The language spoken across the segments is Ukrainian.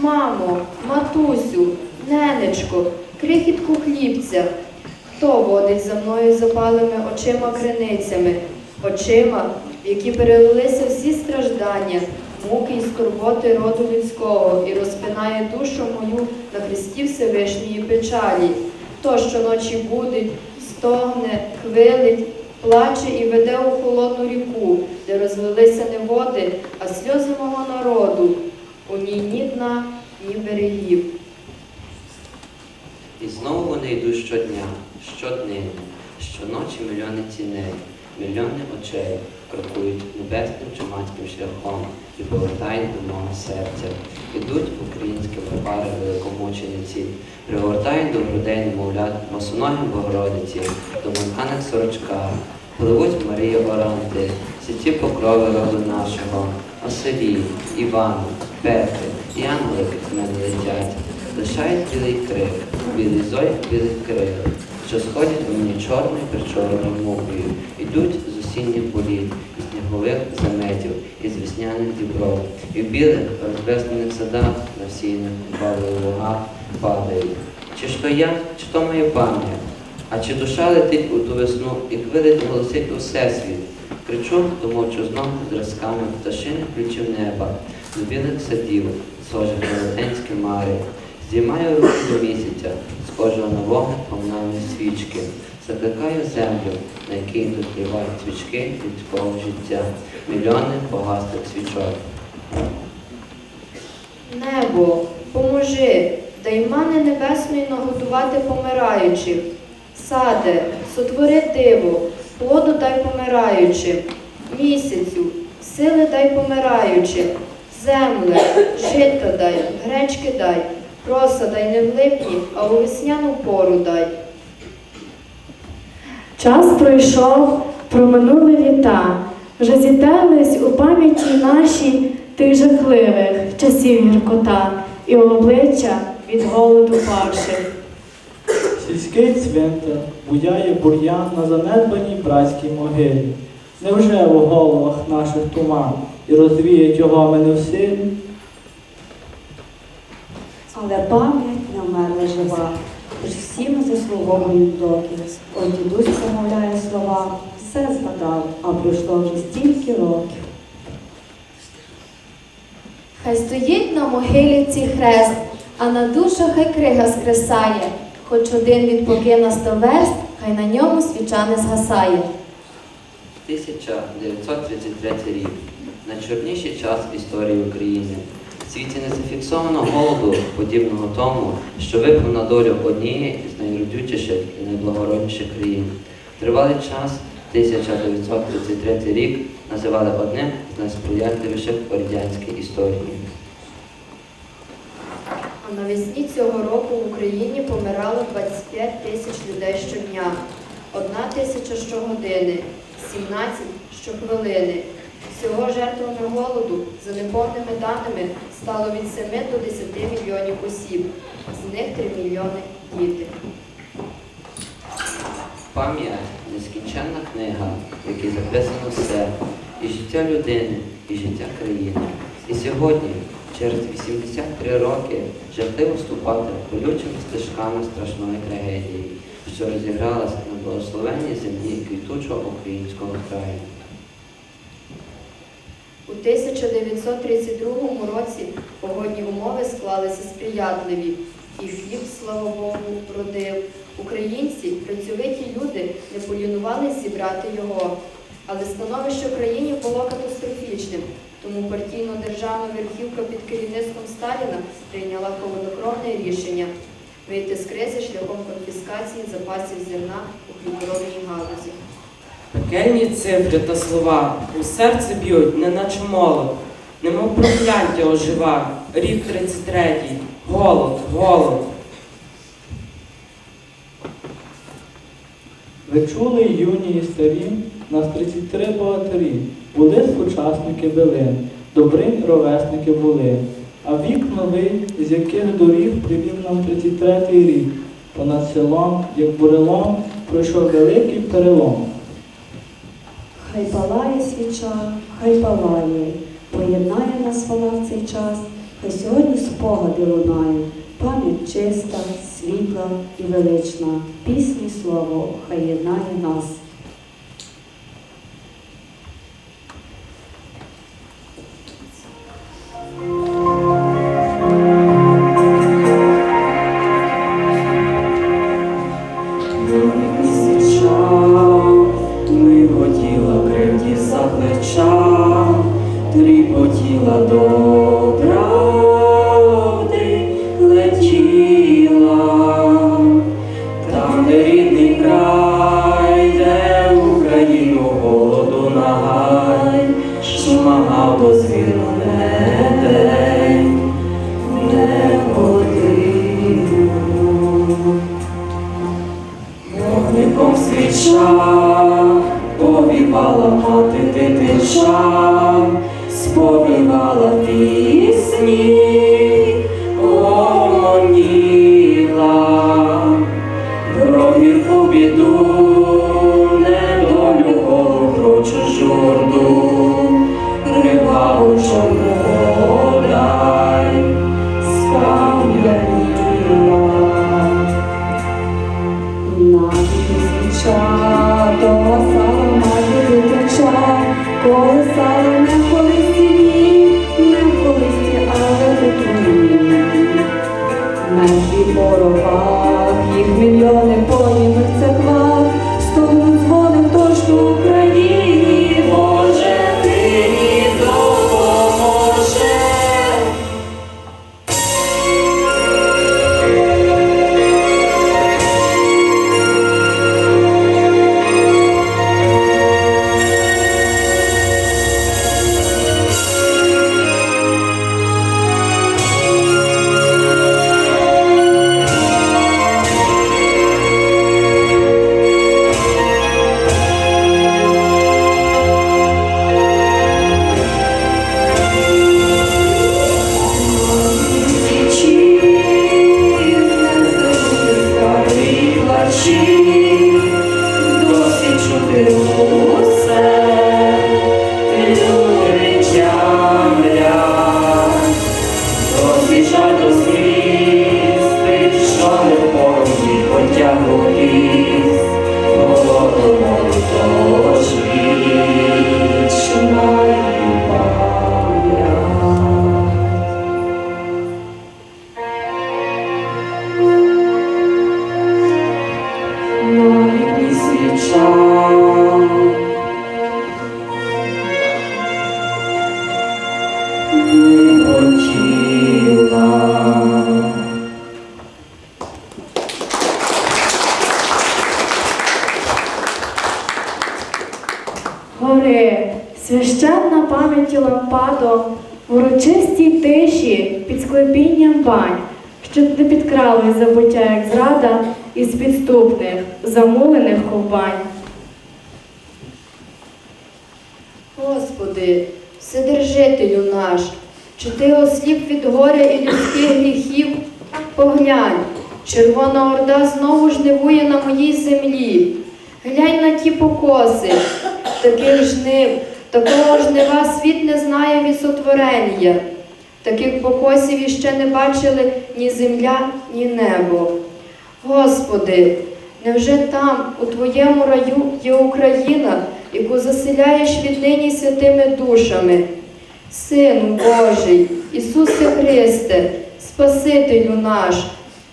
Мамо, матусю, ненечко, крихітку хлібця. Хто водить за мною запалими очима криницями, очима, в які перелилися всі страждання, муки і скорботи роду людського, і розпинає душу мою на хресті Всевишньої печалі. Хто щоночі будить, стогне, хвилить, плаче і веде у холодну ріку, де розлилися не води, а сльози мого народу. У ній ні дна, ні берегів. І знову вони йдуть щодня, щоднини, щоночі мільйони тіней, мільйони очей крокують небесним чумацьким шляхом і повертають до мого серця. Ідуть українські барбари великомучениці, пригортають до грудей немовлят масоногим Богородиці, до монканих сорочка, пливуть Марії Оранти, святі покрови роду нашого, Оселі, Івану, Петри, і ангели від мене летять. Лишають білий крик, білий зой, білий крик, що сходять у мені чорною причорною мукою, ідуть з осінніх боліт, із снігових заметів, із весняних дібров, і в білих розбеснених садах на всійних бавили лугах падають. Чи ж то я, чи то моя пам'ять? А чи душа летить у ту весну і хвилить голосить у всесвіт? Кричу до мовчазного зразками пташиних ключів неба, з білих садів, схожих на велетенські мари. Здіймаю руки до місяця, схожого на вогник поминальної свічки. Закликаю землю, на якій дотлівають свічки людського життя, мільйони погаслих свічок. Небо, поможи, дай мани небесної нагодувати помираючих. Саде, сотвори диво, плоду дай помираючим. Місяцю, сили дай помираючим. Земле, жита дай, гречки дай, проса дай не в липні, а у весняну пору дай. Час пройшов, проминули літа, вже зітерлись у пам'яті нашій тих жахливих часів гіркота і обличчя від голоду павших. Сільський цвинтар буяє бур'ян на занедбаній братській могилі. Невже у головах наших туман і розвіять його ми не в силі? Але пам'ять не вмерла жива, тож всі ми заслуговуємо доки. Ой, дідусь промовляє слова, все згадав, а пройшло вже стільки років. Хай стоїть на могилі цей хрест, а на душу хай крига скресає, хоч один від покина сто верст, хай на ньому свіча не згасає. 1933 рік. Найчорніший час в історії України. В світі не зафіксовано голоду, подібного тому, що випав на долю однієї з найродючіших і найблагородніших країн. Тривалий час 1933 рік називали одним з найсприятливіших у радянській історії. А навесні цього року в Україні помирало 25 тисяч людей щодня, одна тисяча щогодини, 17 щохвилини. Всього жертвами голоду, за неповними даними, стало від 7 до 10 мільйонів осіб, з них 3 мільйони діти. Пам'ять нескінченна книга, в якій записано все, і життя людини, і життя країни. І сьогодні, через 83 роки, жахливо вступати болючими стежками страшної трагедії, що розігралася на благословенній землі квітучого українського краю. У 1932 році погодні умови склалися сприятливі, і хліб, слава Богу, родив. Українці, працьовиті люди, не полінувались зібрати його. Але становище в країні було катастрофічним, тому партійно-державна верхівка під керівництвом Сталіна прийняла холоднокровне рішення вийти з кризи шляхом конфіскації запасів зерна у хліборобній галузі. Пекельні цифри та слова у серце б'ють, неначе молот, немов прокляття ожива, рік 33, голод, голод. Ви чули юні і старі, нас 33 богатирі, були сучасники билин, добринь ровесники були. А вік новий, з яких доріг привів нам 33-й рік. Понад селом, як бурелом, пройшов великий перелом. Хай палає свіча, хай палає, поєднає нас вона в цей час, Хай сьогодні спогади лунає, пам'ять чиста, світла і велична. Пісні слово хай єднає нас. Чорну подай, скам'яніла. Склепінням бань, щоб не підкрали забуття, як зрада із підступних, замулених ковбань. Господи, Вседержителю наш, чи ти осліп від горя і людських гріхів? Поглянь, Червона Орда знову жнивує на моїй землі. Глянь на ті покоси, таких жнив, такого жнива світ не знає від сотворення. Таких покосів іще не бачили ні земля, ні небо. Господи, невже там, у Твоєму раю, є Україна, яку заселяєш віднині святими душами? Сину Божий, Ісусе Христе, Спасителю наш,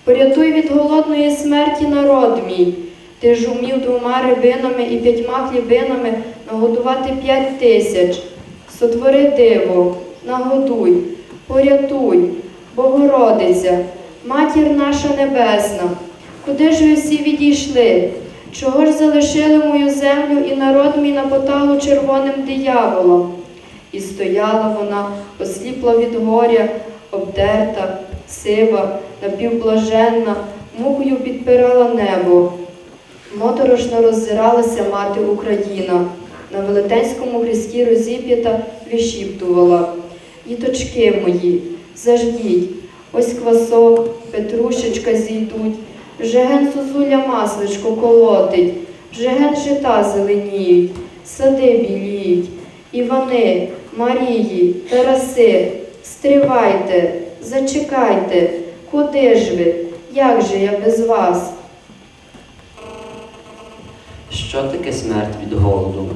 порятуй від голодної смерті народ мій. Ти ж умів двома рибинами і п'ятьма хлібинами нагодувати п'ять тисяч. Сотвори диво, нагодуй, порятуй, Богородиця, Матір наша Небесна, куди ж ви всі відійшли? Чого ж залишили мою землю і народ мій на поталу червоним дияволом? І стояла вона, осліпла від горя, обдерта, сива, напівблаженна, мукою підпирала небо. Моторошно роззиралася мати Україна. На велетенському хресті розіп'ята вишіптувала. Діточки мої, заждіть, ось квасок, петрушечка зійдуть, вже зозуля масличко колотить, вже жита зеленіють, сади біліють, Івани, Марії, Тараси, Стривайте, зачекайте, куди ж ви? Як же я без вас? Що таке смерть від голоду?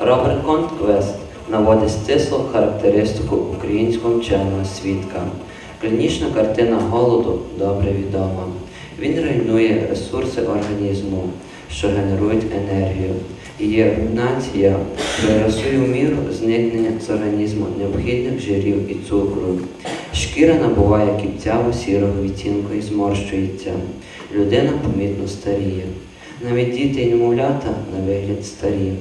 Роберт Конквест наводить стислу характеристику українського вченого свідка. Клінічна картина голоду добре відома. Він руйнує ресурси організму, що генерують енергію. Її руйнація пририсує в міру зникнення з організму необхідних жирів і цукру. Шкіра набуває кіпцяво сірого відтінку і зморщується. Людина помітно старіє. Навіть діти і немовлята на вигляд старі.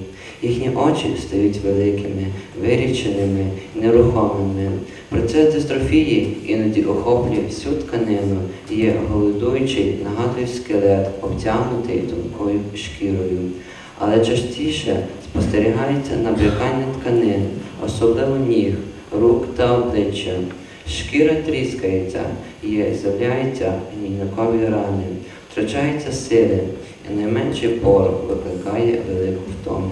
Їхні очі стають великими, виріченими, нерухомими. Процес дистрофії іноді охоплює всю тканину є голодуючий, нагадує скелет, обтягнутий тонкою шкірою. Але частіше спостерігається набрякання тканин, особливо ніг, рук та обличчя. Шкіра тріскається і з'являються гнійникові рани, втрачаються сили, і найменший порох викликає велику втому.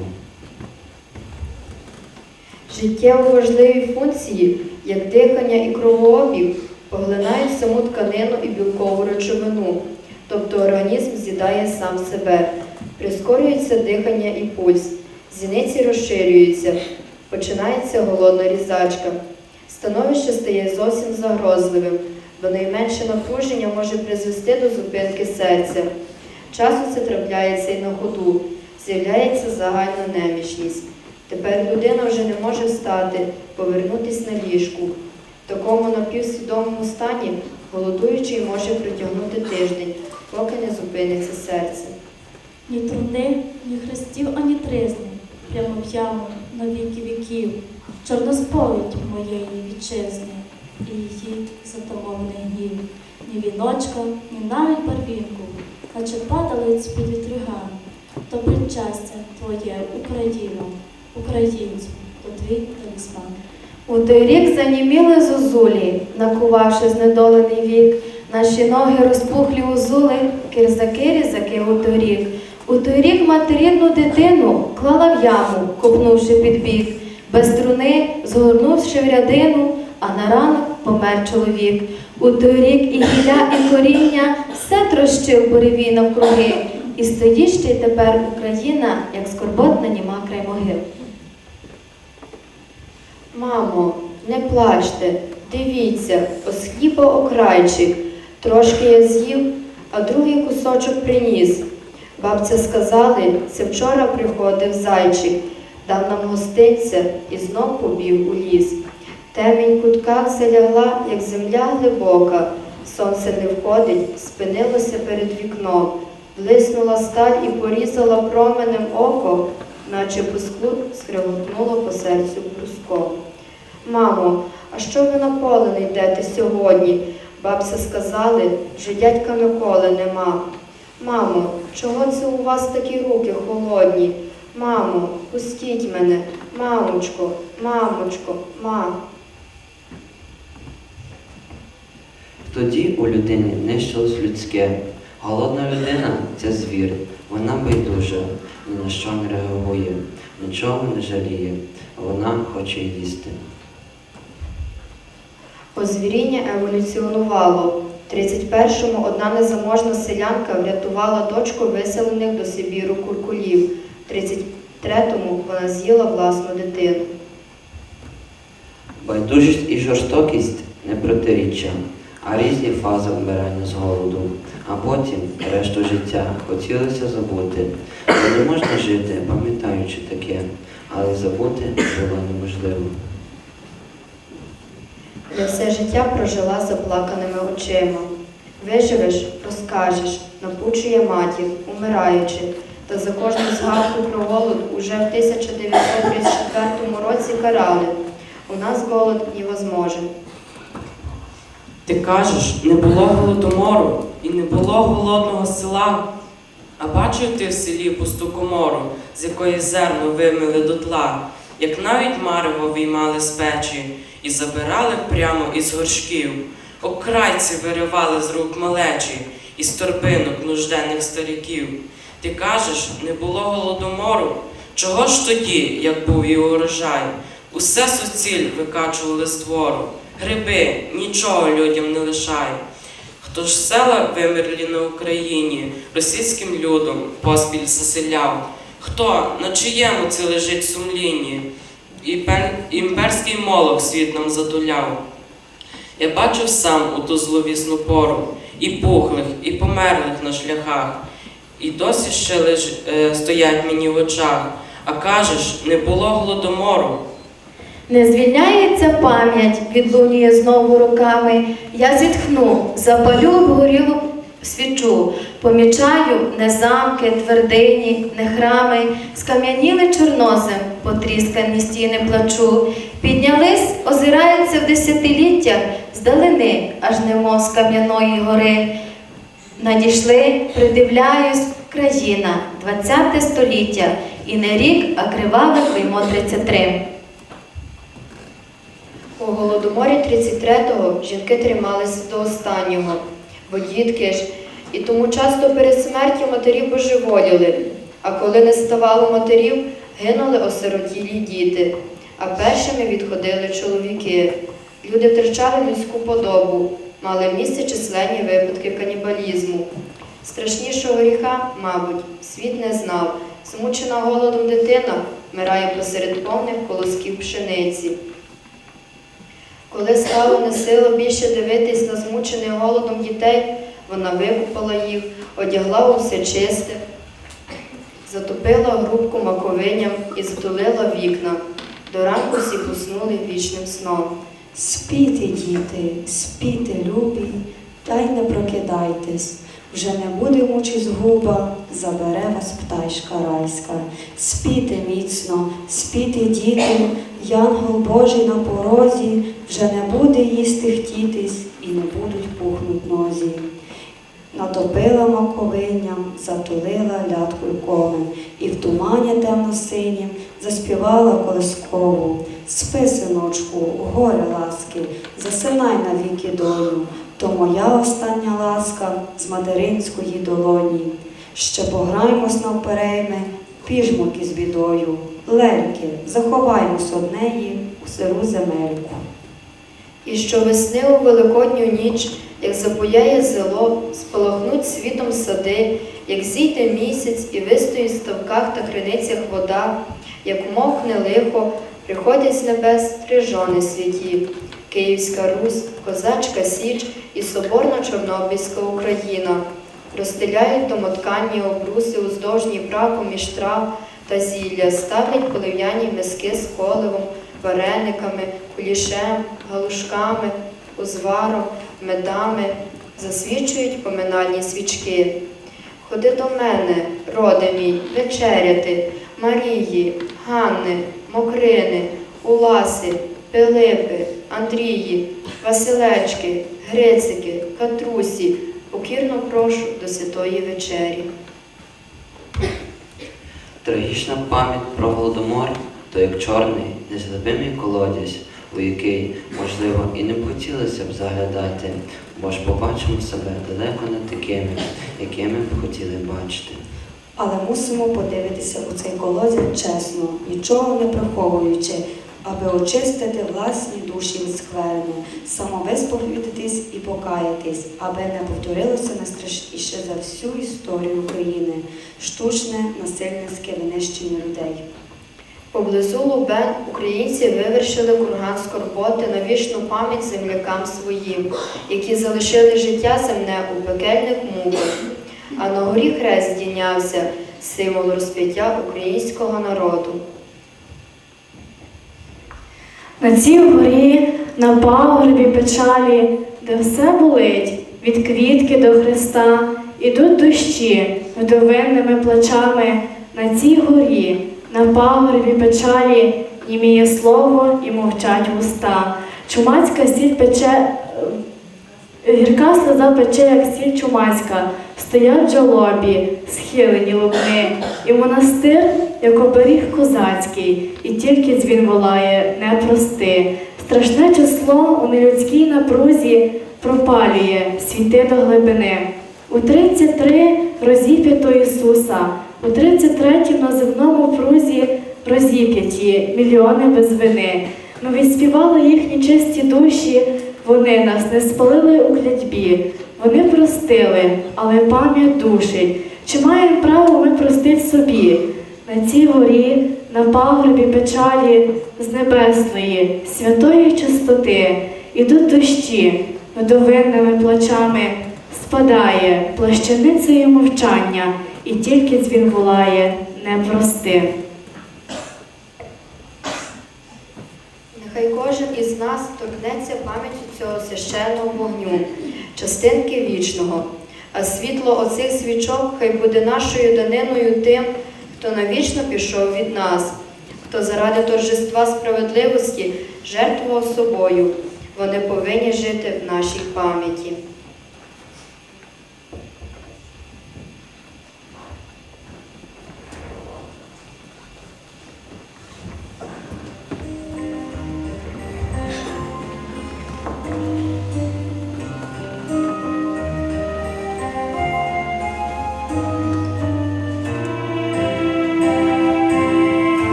Життєво важливі функції, як дихання і кровообіг, поглинають саму тканину і білкову речовину, тобто організм з'їдає сам себе, прискорюється дихання і пульс, зіниці розширюються, починається голодна різачка. Становище стає зовсім загрозливим, бо найменше напруження може призвести до зупинки серця. Часу це трапляється і на ходу, з'являється загальна немічність. Тепер людина вже не може встати, повернутися на ліжку. В такому напівсвідомому стані голодуючий може протягнути тиждень, поки не зупиниться серце. Ні труни, ні хрестів, ані тризни, прямо в яму на віки віків, чорна сповідь моєї вітчизни, і її затамований гнів, ні віночка, ні навіть барвінку, наче падалець під вітрюган, то причастя твоє, Україно, українцю, то твій талісман. У той рік заніміли зозулі, накувавши знедолений вік. Наші ноги розпухлі узули, кирзаки різаки у той. У той рік мати дитину клала в яму, копнувши під бік. Без струни, згорнувши в рядину, а на ранок помер чоловік. У той рік і гілля, і коріння все трощив буревій навкруги. І стоїть ще й тепер Україна, як скорботна німа край могил. Мамо, не плачте, дивіться, ось окрайчик. Трошки я з'їв, а другий кусочок приніс. Бабця сказали, це вчора приходив зайчик, дав нам гостинця і знов побіг у ліс. Темінь в кутках залягла, як земля глибока. Сонце не входить, спинилося перед вікном. Блиснула сталь і порізала променем око, наче по склу скриготнуло по серцю бруском. Мамо, а що ви на поле не йдете сьогодні? Бабця сказали, вже дядька Миколи нема. Мамо, чого це у вас такі руки холодні? Мамо, пустіть мене, мамочко, мамочко, мам. Тоді у людині нищилось людське. Голодна людина це звір. Вона байдужа, ні на що не реагує, нічого не жаліє. Вона хоче їсти. Озвіріння еволюціонувало. В 31-му одна незаможна селянка врятувала дочку виселених до Сибіру куркулів. В 33-му вона з'їла власну дитину. Байдужість і жорстокість не протиріччя, а різні фази вмирання з голоду. А потім решту життя хотілося забути. Бо не можна жити, пам'ятаючи таке, але забути було неможливо. Я все життя прожила заплаканими очима. Виживеш, розкажеш, напучує матір, умираючи. Та за кожну згадку про голод уже в 1934 році карали. У нас голод невозможен. Ти кажеш, не було голодомору і не було голодного села. А бачив ти в селі пусту комору, з якої зерно вимили дотла, як навіть марево виймали з печі і забирали прямо із горшків. Окрайці виривали з рук малечі, із торбинок нужденних стариків. Ти кажеш, не було голодомору. Чого ж тоді, як був і урожай? Усе суціль викачували з двору. гриби, нічого людям не лишай. Хто ж села вимерлі на Україні, російським людом поспіль заселяв? Хто на чиєму це лежить сумлінні? Імперський молох світ нам затуляв. Я бачив сам у ту зловісну пору і пухлих, і померлих на шляхах, і досі ще лиш е, стоять мені в очах. А кажеш, не було голодомору. Не звільняється пам'ять, відлунює знову руками. Я зітхну, запалю обгорілу свічу, помічаю не замки, твердині, не храми, скам'яніли чорнозем, потріскані стіни плачу. Піднялись, озираються в десятиліттях, здалини, аж немов з кам'яної гори. Надійшли, придивляюсь, країна, 20 століття, і не рік, а криваве клеймо 33. У голодоморі 33-го жінки трималися до останнього, бо дітки ж, і тому часто перед смертю матерів божеволіли, а коли не ставало матерів, гинули осиротілі діти, а першими відходили чоловіки. Люди втрачали людську подобу, мали місце численні випадки канібалізму. Страшнішого гріха, мабуть, світ не знав. Змучена голодом дитина вмирає посеред повних колосків пшениці. Коли стало несило більше дивитись на змучених голодом дітей, вона викупала їх, одягла у все чисте, затопила грубку маковиням і затулила вікна. До ранку всі поснули вічним сном. Спіти, діти, спіти, любі, та й не прокидайтесь. Вже не буде мучі згуба, забере вас пташка райська. Спіти міцно, спіти, діти, янгол Божий на порозі, вже не буде їсти хтітись і не будуть пухнуть нозі. Натопила маковинням, затулила ляткою комен, і в тумані темно-синім заспівала колискову. Спи, синочку, горе ласки, засинай навіки долю, то моя остання ласка з материнської долоні. Ще пограймось навперейми, піжмуки з бідою, лельки, заховаймось однеї у сиру земельку. І що весни у великодню ніч, як запояє зело, спалахнуть світом сади, як зійде місяць і вистоїть в ставках та криницях вода, як мокне лихо, приходять з небес три жони святі, Київська Русь, Козачка Січ і Соборна Чорнобильська Україна. Розстеляють домотканні обруси уздовж Дніпра поміж трав та зілля, ставлять полив'яні миски з коливом, варениками, кулішем, галушками, узваром, медами, засвічують поминальні свічки. Ходи до мене, роде мій, вечеряти, Марії, Ганни, Мокрини, Уласи, Пилипи, Андрії, Василечки, Грицики, Катрусі, покірно прошу до святої вечері. Трагічна пам'ять про голодомор то як чорний, незглибимий колодязь, у який, можливо, і не б хотілося б заглядати, бо ж побачимо себе далеко не такими, якими б хотіли бачити. Але мусимо подивитися у цей колодязь чесно, нічого не приховуючи, аби очистити власні душі від скверни, самовисповідатись і покаятись, аби не повторилося найстрашніше за всю історію України штучне насильницьке винищення людей. Поблизу Лубен українці вивершили курган скорботи на вічну пам'ять землякам своїм, які залишили життя земне у пекельних муках. А на горі хрест здійнявся, символ розп'яття українського народу. На цій горі, на пагорбі печалі, де все болить, від квітки до Христа, ідуть дощі вдовинними плачами. На цій горі, на пагорбі печалі, німіє слово і мовчать уста. Чумацька сіль пече, гірка сльоза пече, як сіль чумацька, стоять в жалобі, схилені лубни, і монастир, як оберіг козацький, і тільки дзвін волає, не прости. Страшне число у нелюдській напрузі пропалює світи до глибини. У 33 розіп'ято Ісуса, у 33 на земному прузі розіп'яті мільйони без вини. Ми відспівали їхні чисті душі, вони нас не спалили у клятьбі. Вони простили, але пам'ять душить. Чи маємо право ми простить собі? На цій горі, на пагорбі печалі з небесної, святої чистоти, ідуть дощі, вдовинними плачами спадає плащаницею мовчання, і тільки дзвін волає не прости. Нехай кожен із нас торкнеться пам'яті цього священного вогню, частинки вічного. А світло оцих свічок хай буде нашою даниною тим, хто навічно пішов від нас, хто заради торжества справедливості жертвував собою. Вони повинні жити в нашій пам'яті.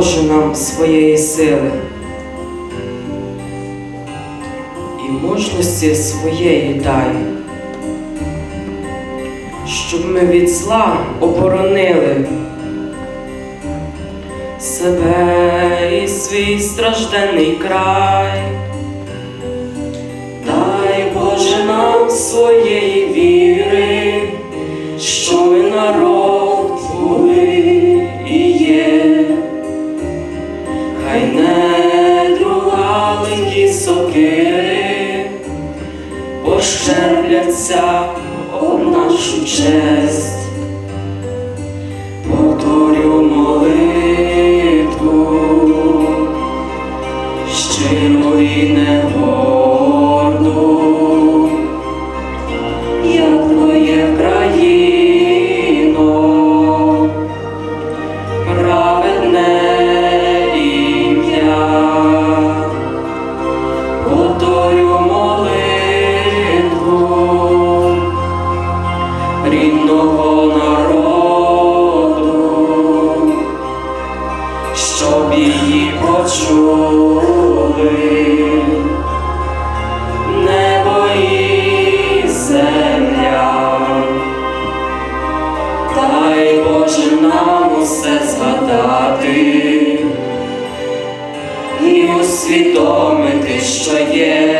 Боже нам своєї сили і мужності своєї дай, щоб ми від зла оборонили себе і свій страждений край. Дай Боже нам своєї віри, що ми народ пощерпляться об нашу честь, згадати і усвідомити, що є,